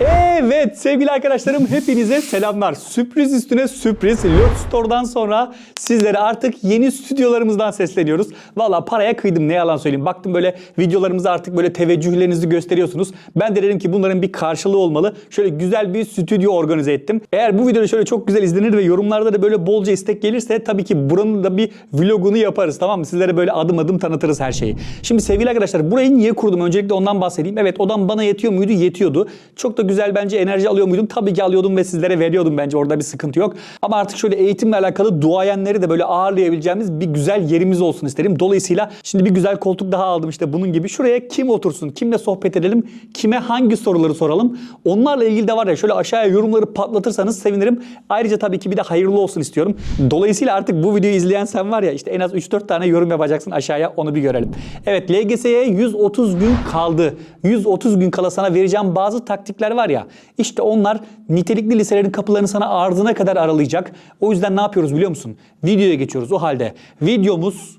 Evet sevgili arkadaşlarım hepinize selamlar. Sürpriz üstüne sürpriz. Lord Store'dan sonra sizlere artık yeni stüdyolarımızdan sesleniyoruz. Valla paraya kıydım ne yalan söyleyeyim. Baktım böyle videolarımıza artık böyle teveccühlerinizi gösteriyorsunuz. Ben de dedim ki bunların bir karşılığı olmalı. Şöyle güzel bir stüdyo organize ettim. Eğer bu videoda şöyle çok güzel izlenir ve yorumlarda da böyle bolca istek gelirse tabii ki buranın da bir vlogunu yaparız tamam mı? Sizlere böyle adım adım tanıtırız her şeyi. Şimdi sevgili arkadaşlar burayı niye kurdum? Öncelikle ondan bahsedeyim. Evet odam bana yetiyor muydu? Yetiyordu. Çok da güzel bence enerji alıyor muydum? Tabii ki alıyordum ve sizlere veriyordum bence. Orada bir sıkıntı yok. Ama artık şöyle eğitimle alakalı duayenleri de böyle ağırlayabileceğimiz bir güzel yerimiz olsun isterim. Dolayısıyla şimdi bir güzel koltuk daha aldım işte bunun gibi. Şuraya kim otursun? Kimle sohbet edelim? Kime hangi soruları soralım? Onlarla ilgili de var ya şöyle aşağıya yorumları patlatırsanız sevinirim. Ayrıca tabii ki bir de hayırlı olsun istiyorum. Dolayısıyla artık bu videoyu izleyen sen var ya işte en az 3-4 tane yorum yapacaksın aşağıya onu bir görelim. Evet LGS'ye 130 gün kaldı. 130 gün kala sana vereceğim bazı taktikler var ya. İşte onlar nitelikli liselerin kapılarını sana ardına kadar aralayacak. O yüzden ne yapıyoruz biliyor musun? Videoya geçiyoruz o halde. Videomuz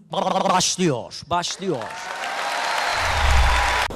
başlıyor, başlıyor.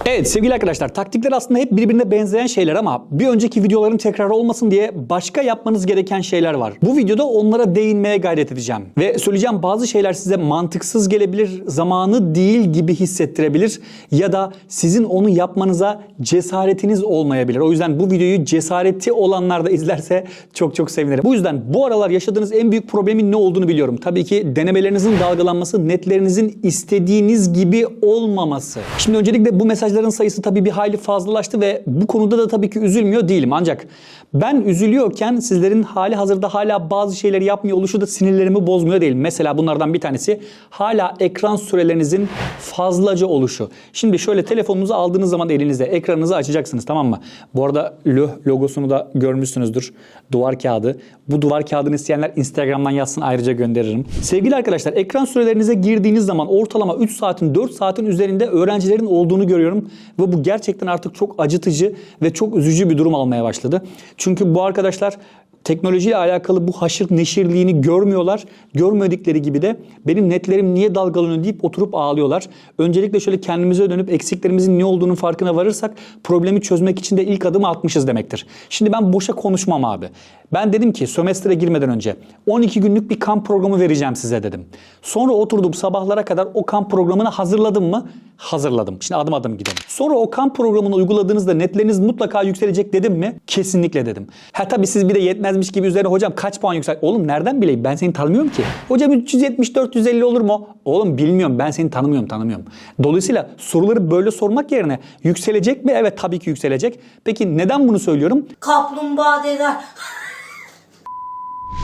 Evet sevgili arkadaşlar taktikler aslında hep birbirine benzeyen şeyler ama bir önceki videoların tekrarı olmasın diye başka yapmanız gereken şeyler var. Bu videoda onlara değinmeye gayret edeceğim. Ve söyleyeceğim bazı şeyler size mantıksız gelebilir, zamanı değil gibi hissettirebilir ya da sizin onu yapmanıza cesaretiniz olmayabilir. O yüzden bu videoyu cesareti olanlar da izlerse çok çok sevinirim. Bu yüzden bu aralar yaşadığınız en büyük problemin ne olduğunu biliyorum. Tabii ki denemelerinizin dalgalanması, netlerinizin istediğiniz gibi olmaması. Şimdi öncelikle bu mesajların sayısı tabii bir hayli fazlalaştı ve bu konuda da tabii ki üzülmüyor değilim. Ancak ben üzülüyorken sizlerin hali hazırda hala bazı şeyleri yapmıyor oluşu da sinirlerimi bozmuyor değil. Mesela bunlardan bir tanesi hala ekran sürelerinizin fazlaca oluşu. Şimdi şöyle telefonunuzu aldığınız zaman elinizde ekranınızı açacaksınız tamam mı? Bu arada LÖH logosunu da görmüşsünüzdür. Duvar kağıdı. Bu duvar kağıdını isteyenler Instagram'dan yazsın ayrıca gönderirim. Sevgili arkadaşlar ekran sürelerinize girdiğiniz zaman ortalama 3 saatin 4 saatin üzerinde öğrencilerin olduğunu görüyorum. Ve bu gerçekten artık çok acıtıcı ve çok üzücü bir durum almaya başladı. Çünkü bu arkadaşlar teknolojiyle alakalı bu haşır neşirliğini görmüyorlar. Görmedikleri gibi de benim netlerim niye dalgalanıyor deyip oturup ağlıyorlar. Öncelikle şöyle kendimize dönüp eksiklerimizin ne olduğunun farkına varırsak problemi çözmek için de ilk adımı atmışız demektir. Şimdi ben boşa konuşmam abi. Ben dedim ki sömestre girmeden önce 12 günlük bir kamp programı vereceğim size dedim. Sonra oturdum sabahlara kadar o kamp programını hazırladım mı? Hazırladım. Şimdi adım adım gidelim. Sonra o kamp programını uyguladığınızda netleriniz mutlaka yükselecek dedim mi? Kesinlikle dedim. Ha tabii siz bir de yetmezmiş gibi üzerine hocam kaç puan yüksel? Oğlum nereden bileyim ben seni tanımıyorum ki. Hocam 370-450 olur mu? Oğlum bilmiyorum ben seni tanımıyorum tanımıyorum. Dolayısıyla soruları böyle sormak yerine yükselecek mi? Evet tabii ki yükselecek. Peki neden bunu söylüyorum? Kaplumbağa deder.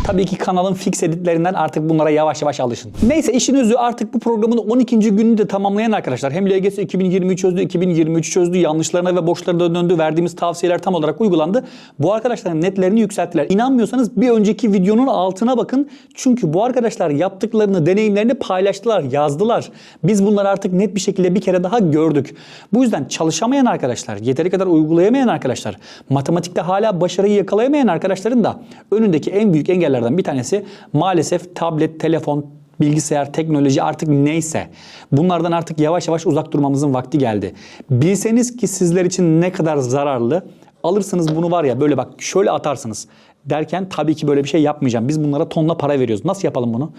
Tabii ki kanalın fix editlerinden artık bunlara yavaş yavaş alışın. Neyse işin özü artık bu programın 12. gününü de tamamlayan arkadaşlar hem LGS 2023 çözdü, 2023 çözdü, yanlışlarına ve boşlarına döndü, verdiğimiz tavsiyeler tam olarak uygulandı. Bu arkadaşların netlerini yükselttiler. İnanmıyorsanız bir önceki videonun altına bakın. Çünkü bu arkadaşlar yaptıklarını, deneyimlerini paylaştılar, yazdılar. Biz bunları artık net bir şekilde bir kere daha gördük. Bu yüzden çalışamayan arkadaşlar, yeteri kadar uygulayamayan arkadaşlar, matematikte hala başarıyı yakalayamayan arkadaşların da önündeki en büyük engellerden bir tanesi maalesef tablet, telefon, bilgisayar, teknoloji artık neyse bunlardan artık yavaş yavaş uzak durmamızın vakti geldi. Bilseniz ki sizler için ne kadar zararlı alırsınız bunu var ya böyle bak şöyle atarsınız derken tabii ki böyle bir şey yapmayacağım. Biz bunlara tonla para veriyoruz. Nasıl yapalım bunu?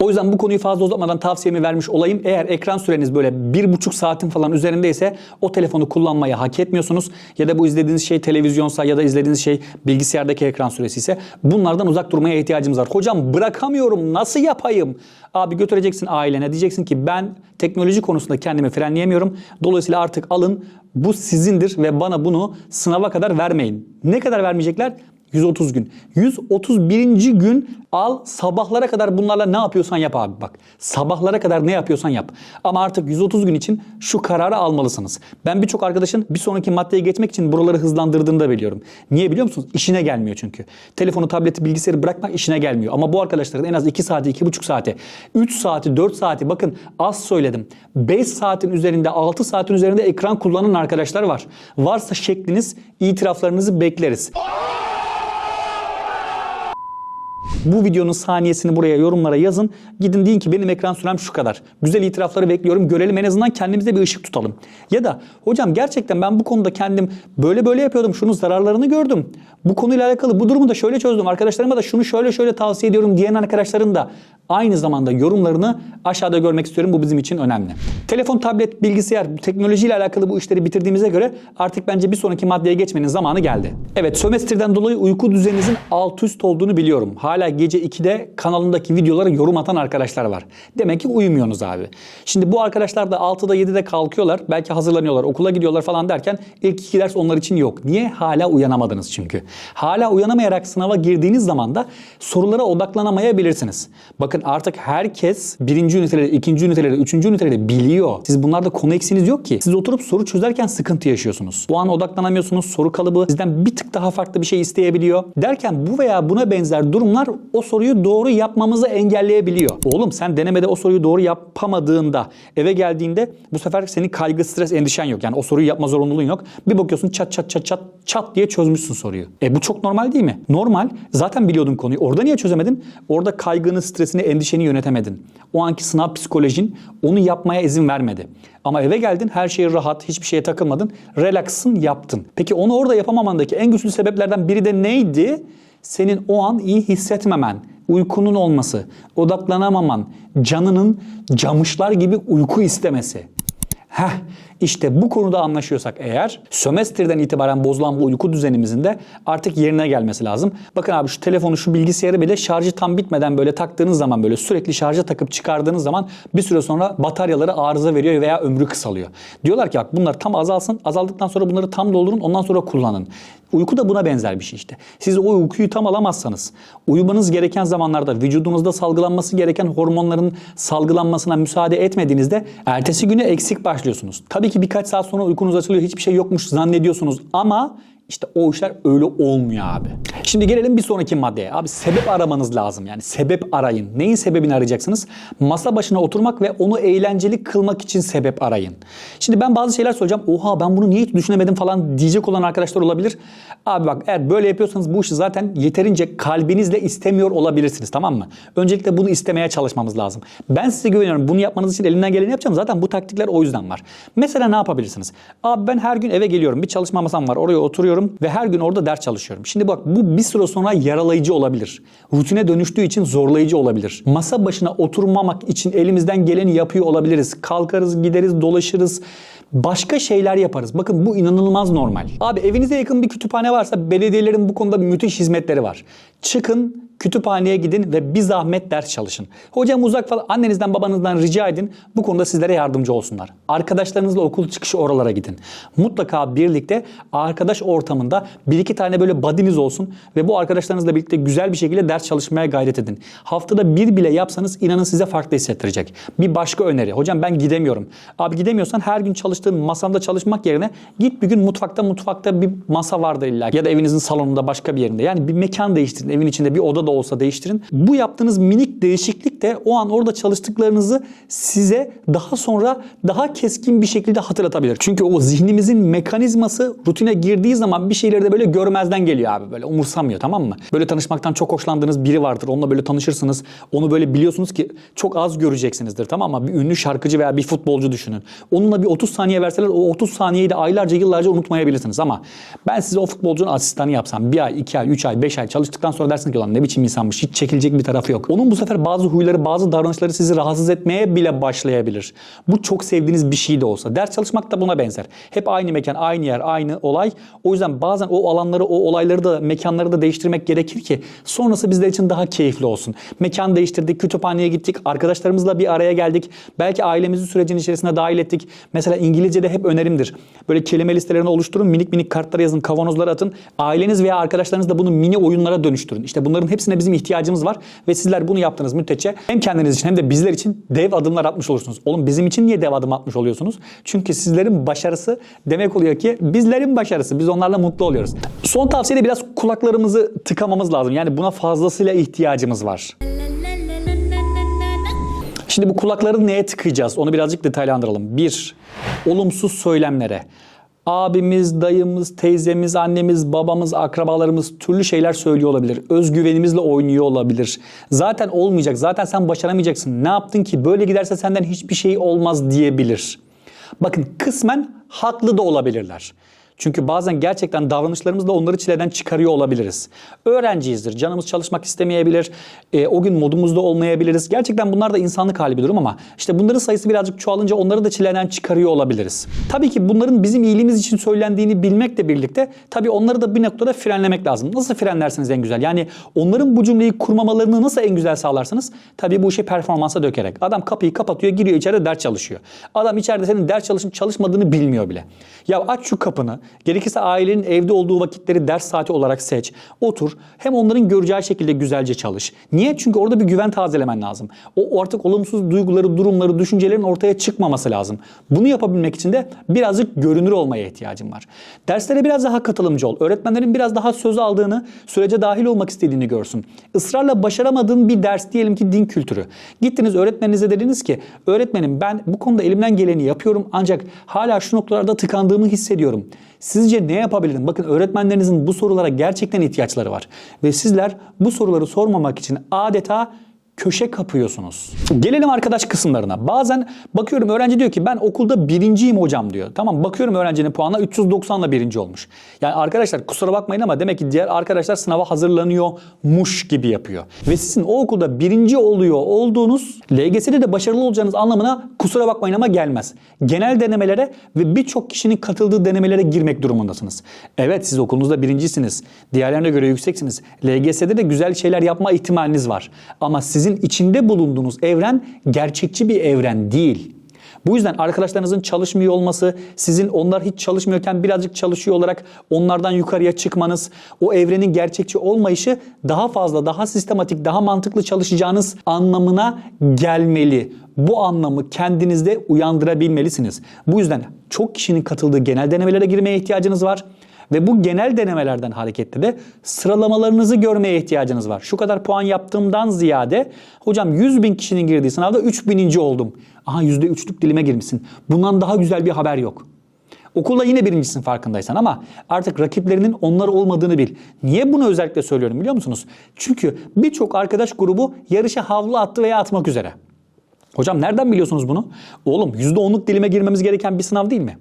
O yüzden bu konuyu fazla uzatmadan tavsiyemi vermiş olayım. Eğer ekran süreniz böyle bir buçuk saatin falan üzerindeyse o telefonu kullanmayı hak etmiyorsunuz. Ya da bu izlediğiniz şey televizyonsa ya da izlediğiniz şey bilgisayardaki ekran süresi ise bunlardan uzak durmaya ihtiyacımız var. Hocam bırakamıyorum nasıl yapayım? Abi götüreceksin ailene diyeceksin ki ben teknoloji konusunda kendimi frenleyemiyorum. Dolayısıyla artık alın bu sizindir ve bana bunu sınava kadar vermeyin. Ne kadar vermeyecekler? 130 gün. 131. gün al sabahlara kadar bunlarla ne yapıyorsan yap abi bak. Sabahlara kadar ne yapıyorsan yap. Ama artık 130 gün için şu kararı almalısınız. Ben birçok arkadaşın bir sonraki maddeye geçmek için buraları hızlandırdığını da biliyorum. Niye biliyor musunuz? İşine gelmiyor çünkü. Telefonu, tableti, bilgisayarı bırakmak işine gelmiyor. Ama bu arkadaşların en az 2 saati, 2,5 saati, 3 saati, 4 saati bakın az söyledim. 5 saatin üzerinde, 6 saatin üzerinde ekran kullanan arkadaşlar var. Varsa şekliniz, itiraflarınızı bekleriz. Bu videonun saniyesini buraya yorumlara yazın. Gidin deyin ki benim ekran sürem şu kadar. Güzel itirafları bekliyorum. Görelim en azından kendimize bir ışık tutalım. Ya da hocam gerçekten ben bu konuda kendim böyle böyle yapıyordum. Şunun zararlarını gördüm. Bu konuyla alakalı bu durumu da şöyle çözdüm. Arkadaşlarıma da şunu şöyle şöyle tavsiye ediyorum diyen arkadaşların da aynı zamanda yorumlarını aşağıda görmek istiyorum. Bu bizim için önemli. Telefon, tablet, bilgisayar, teknolojiyle alakalı bu işleri bitirdiğimize göre artık bence bir sonraki maddeye geçmenin zamanı geldi. Evet, sömestrden dolayı uyku düzeninizin alt üst olduğunu biliyorum. Hala gece 2'de kanalımdaki videolara yorum atan arkadaşlar var. Demek ki uyumuyorsunuz abi. Şimdi bu arkadaşlar da 6'da 7'de kalkıyorlar. Belki hazırlanıyorlar, okula gidiyorlar falan derken ilk iki ders onlar için yok. Niye? Hala uyanamadınız çünkü. Hala uyanamayarak sınava girdiğiniz zaman da sorulara odaklanamayabilirsiniz. Bakın artık herkes birinci üniteleri, ikinci üniteleri, üçüncü üniteleri biliyor. Siz bunlarda konu eksiğiniz yok ki. Siz oturup soru çözerken sıkıntı yaşıyorsunuz. O an odaklanamıyorsunuz. Soru kalıbı sizden bir tık daha farklı bir şey isteyebiliyor. Derken bu veya buna benzer durumlar o soruyu doğru yapmamızı engelleyebiliyor. Oğlum sen denemede o soruyu doğru yapamadığında eve geldiğinde bu sefer senin kaygı, stres, endişen yok. Yani o soruyu yapma zorunluluğun yok. Bir bakıyorsun çat çat çat çat çat diye çözmüşsün soruyu. E bu çok normal değil mi? Normal. Zaten biliyordun konuyu. Orada niye çözemedin? Orada kaygını, stresini, endişeni yönetemedin. O anki sınav psikolojin onu yapmaya izin vermedi. Ama eve geldin her şey rahat, hiçbir şeye takılmadın. Relaxsın yaptın. Peki onu orada yapamamandaki en güçlü sebeplerden biri de neydi? Senin o an iyi hissetmemen, uykunun olması, odaklanamaman, canının camışlar gibi uyku istemesi. Heh, işte bu konuda anlaşıyorsak eğer sömestrden itibaren bozulan bu uyku düzenimizin de artık yerine gelmesi lazım. Bakın abi şu telefonu şu bilgisayarı bile şarjı tam bitmeden böyle taktığınız zaman böyle sürekli şarja takıp çıkardığınız zaman bir süre sonra bataryaları arıza veriyor veya ömrü kısalıyor. Diyorlar ki bak bunlar tam azalsın azaldıktan sonra bunları tam doldurun ondan sonra kullanın. Uyku da buna benzer bir şey işte. Siz o uykuyu tam alamazsanız, uyumanız gereken zamanlarda vücudunuzda salgılanması gereken hormonların salgılanmasına müsaade etmediğinizde ertesi güne eksik başlıyorsunuz. Tabii ki birkaç saat sonra uykunuz açılıyor, hiçbir şey yokmuş zannediyorsunuz ama işte o işler öyle olmuyor abi. Şimdi gelelim bir sonraki maddeye. Abi sebep aramanız lazım. Yani sebep arayın. Neyin sebebini arayacaksınız? Masa başına oturmak ve onu eğlenceli kılmak için sebep arayın. Şimdi ben bazı şeyler söyleyeceğim. Oha ben bunu niye hiç düşünemedim falan diyecek olan arkadaşlar olabilir. Abi bak eğer böyle yapıyorsanız bu işi zaten yeterince kalbinizle istemiyor olabilirsiniz tamam mı? Öncelikle bunu istemeye çalışmamız lazım. Ben size güveniyorum. Bunu yapmanız için elimden geleni yapacağım. Zaten bu taktikler o yüzden var. Mesela ne yapabilirsiniz? Abi ben her gün eve geliyorum. Bir çalışma masam var. Oraya oturuyorum ve her gün orada ders çalışıyorum. Şimdi bak bu bir süre sonra yaralayıcı olabilir. Rutine dönüştüğü için zorlayıcı olabilir. Masa başına oturmamak için elimizden geleni yapıyor olabiliriz. Kalkarız, gideriz, dolaşırız. Başka şeyler yaparız. Bakın bu inanılmaz normal. Abi evinize yakın bir kütüphane varsa belediyelerin bu konuda müthiş hizmetleri var. Çıkın kütüphaneye gidin ve bir zahmet ders çalışın. Hocam uzak falan annenizden babanızdan rica edin. Bu konuda sizlere yardımcı olsunlar. Arkadaşlarınızla okul çıkışı oralara gidin. Mutlaka birlikte arkadaş ortamında bir iki tane böyle buddy'niz olsun ve bu arkadaşlarınızla birlikte güzel bir şekilde ders çalışmaya gayret edin. Haftada bir bile yapsanız inanın size farklı hissettirecek. Bir başka öneri. Hocam ben gidemiyorum. Abi gidemiyorsan her gün çalıştığın masanda çalışmak yerine git bir gün mutfakta mutfakta bir masa vardır illa ya da evinizin salonunda başka bir yerinde. Yani bir mekan değiştirin. Evin içinde bir oda da olsa değiştirin. Bu yaptığınız minik değişiklik de o an orada çalıştıklarınızı size daha sonra daha keskin bir şekilde hatırlatabilir. Çünkü o zihnimizin mekanizması rutine girdiği zaman bir şeyleri de böyle görmezden geliyor abi. Böyle umursamıyor tamam mı? Böyle tanışmaktan çok hoşlandığınız biri vardır. Onunla böyle tanışırsınız. Onu böyle biliyorsunuz ki çok az göreceksinizdir tamam mı? Bir ünlü şarkıcı veya bir futbolcu düşünün. Onunla bir 30 saniye verseler o 30 saniyeyi de aylarca yıllarca unutmayabilirsiniz. Ama ben size o futbolcunun asistanı yapsam bir ay, iki ay, üç ay, beş ay çalıştıktan sonra dersiniz ki lan ne biçim insanmış hiç çekilecek bir tarafı yok. Onun bu sefer bazı huyları, bazı davranışları sizi rahatsız etmeye bile başlayabilir. Bu çok sevdiğiniz bir şey de olsa. Ders çalışmak da buna benzer. Hep aynı mekan, aynı yer, aynı olay. O yüzden bazen o alanları, o olayları da, mekanları da değiştirmek gerekir ki sonrası bizler için daha keyifli olsun. Mekan değiştirdik, kütüphaneye gittik, arkadaşlarımızla bir araya geldik. Belki ailemizi sürecin içerisine dahil ettik. Mesela İngilizce'de hep önerimdir. Böyle kelime listelerini oluşturun, minik minik kartlara yazın, kavanozlara atın. Aileniz veya arkadaşlarınız da bunu mini oyunlara dönüştürün. İşte bunların hepsine bizim ihtiyacımız var ve sizler bunu yaptığınız müddetçe hem kendiniz için hem de bizler için dev adımlar atmış olursunuz. Oğlum bizim için niye dev adım atmış oluyorsunuz? Çünkü sizlerin başarısı demek oluyor ki bizlerin başarısı. Biz onlarla mutlu oluyoruz. Son tavsiye de biraz kulaklarımızı tıkamamız lazım. Yani buna fazlasıyla ihtiyacımız var. Şimdi bu kulakları neye tıkayacağız? Onu birazcık detaylandıralım. Bir, olumsuz söylemlere. Abimiz, dayımız, teyzemiz, annemiz, babamız, akrabalarımız türlü şeyler söylüyor olabilir. Özgüvenimizle oynuyor olabilir. Zaten olmayacak, zaten sen başaramayacaksın. Ne yaptın ki böyle giderse senden hiçbir şey olmaz diyebilir. Bakın kısmen haklı da olabilirler. Çünkü bazen gerçekten davranışlarımızla onları çileden çıkarıyor olabiliriz. Öğrenciyizdir, canımız çalışmak istemeyebilir, e, o gün modumuzda olmayabiliriz. Gerçekten bunlar da insanlık hali bir durum ama işte bunların sayısı birazcık çoğalınca onları da çileden çıkarıyor olabiliriz. Tabii ki bunların bizim iyiliğimiz için söylendiğini bilmekle birlikte tabii onları da bir noktada frenlemek lazım. Nasıl frenlersiniz en güzel? Yani onların bu cümleyi kurmamalarını nasıl en güzel sağlarsınız? Tabii bu işi performansa dökerek. Adam kapıyı kapatıyor, giriyor içeride ders çalışıyor. Adam içeride senin ders çalışıp çalışmadığını bilmiyor bile. Ya aç şu kapını, gerekirse ailenin evde olduğu vakitleri ders saati olarak seç. Otur. Hem onların göreceği şekilde güzelce çalış. Niye? Çünkü orada bir güven tazelemen lazım. O artık olumsuz duyguları, durumları, düşüncelerin ortaya çıkmaması lazım. Bunu yapabilmek için de birazcık görünür olmaya ihtiyacın var. Derslere biraz daha katılımcı ol. Öğretmenlerin biraz daha söz aldığını, sürece dahil olmak istediğini görsün. Israrla başaramadığın bir ders diyelim ki din kültürü. Gittiniz öğretmeninize dediniz ki öğretmenim ben bu konuda elimden geleni yapıyorum ancak hala şu noktalarda tıkandığımı hissediyorum. Sizce ne yapabilirim? Bakın öğretmenlerinizin bu sorulara gerçekten ihtiyaçları var. Ve sizler bu soruları sormamak için adeta köşe kapıyorsunuz. Gelelim arkadaş kısımlarına. Bazen bakıyorum öğrenci diyor ki ben okulda birinciyim hocam diyor. Tamam bakıyorum öğrencinin puanına 390'la birinci olmuş. Yani arkadaşlar kusura bakmayın ama demek ki diğer arkadaşlar sınava hazırlanıyormuş gibi yapıyor. Ve sizin o okulda birinci oluyor olduğunuz LGS'de de başarılı olacağınız anlamına kusura bakmayın ama gelmez. Genel denemelere ve birçok kişinin katıldığı denemelere girmek durumundasınız. Evet siz okulunuzda birincisiniz. Diğerlerine göre yükseksiniz. LGS'de de güzel şeyler yapma ihtimaliniz var. Ama sizin içinde bulunduğunuz evren gerçekçi bir evren değil. Bu yüzden arkadaşlarınızın çalışmıyor olması, sizin onlar hiç çalışmıyorken birazcık çalışıyor olarak onlardan yukarıya çıkmanız, o evrenin gerçekçi olmayışı daha fazla, daha sistematik, daha mantıklı çalışacağınız anlamına gelmeli. Bu anlamı kendinizde uyandırabilmelisiniz. Bu yüzden çok kişinin katıldığı genel denemelere girmeye ihtiyacınız var. Ve bu genel denemelerden hareketle de sıralamalarınızı görmeye ihtiyacınız var. Şu kadar puan yaptığımdan ziyade hocam 100 bin kişinin girdiği sınavda 3000. oldum. Aha %3'lük dilime girmişsin. Bundan daha güzel bir haber yok. Okulda yine birincisin farkındaysan ama artık rakiplerinin onlar olmadığını bil. Niye bunu özellikle söylüyorum biliyor musunuz? Çünkü birçok arkadaş grubu yarışa havlu attı veya atmak üzere. Hocam nereden biliyorsunuz bunu? Oğlum %10'luk dilime girmemiz gereken bir sınav değil mi?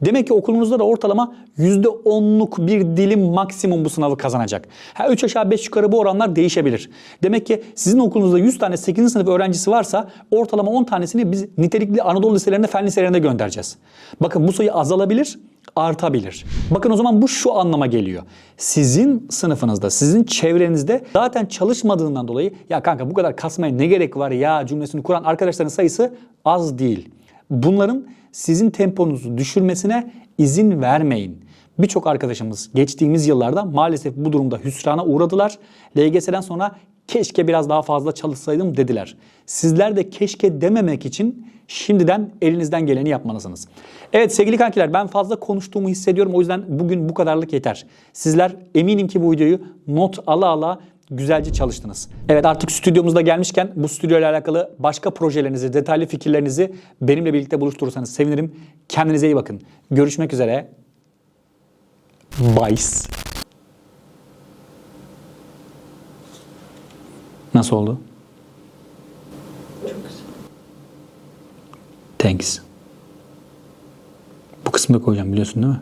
Demek ki okulunuzda da ortalama %10'luk bir dilim maksimum bu sınavı kazanacak. Ha 3 aşağı 5 yukarı bu oranlar değişebilir. Demek ki sizin okulunuzda 100 tane 8. sınıf öğrencisi varsa ortalama 10 tanesini biz nitelikli Anadolu liselerine, fen liselerine göndereceğiz. Bakın bu sayı azalabilir, artabilir. Bakın o zaman bu şu anlama geliyor. Sizin sınıfınızda, sizin çevrenizde zaten çalışmadığından dolayı ya kanka bu kadar kasmaya ne gerek var ya cümlesini kuran arkadaşların sayısı az değil. Bunların sizin temponuzu düşürmesine izin vermeyin. Birçok arkadaşımız geçtiğimiz yıllarda maalesef bu durumda hüsrana uğradılar. LGS'den sonra keşke biraz daha fazla çalışsaydım dediler. Sizler de keşke dememek için şimdiden elinizden geleni yapmalısınız. Evet sevgili kankiler ben fazla konuştuğumu hissediyorum. O yüzden bugün bu kadarlık yeter. Sizler eminim ki bu videoyu not ala ala güzelce çalıştınız. Evet artık stüdyomuzda gelmişken bu stüdyo ile alakalı başka projelerinizi, detaylı fikirlerinizi benimle birlikte buluşturursanız sevinirim. Kendinize iyi bakın. Görüşmek üzere. Bye. Nasıl oldu? Çok güzel. Thanks. Bu kısmı da koyacağım biliyorsun değil mi?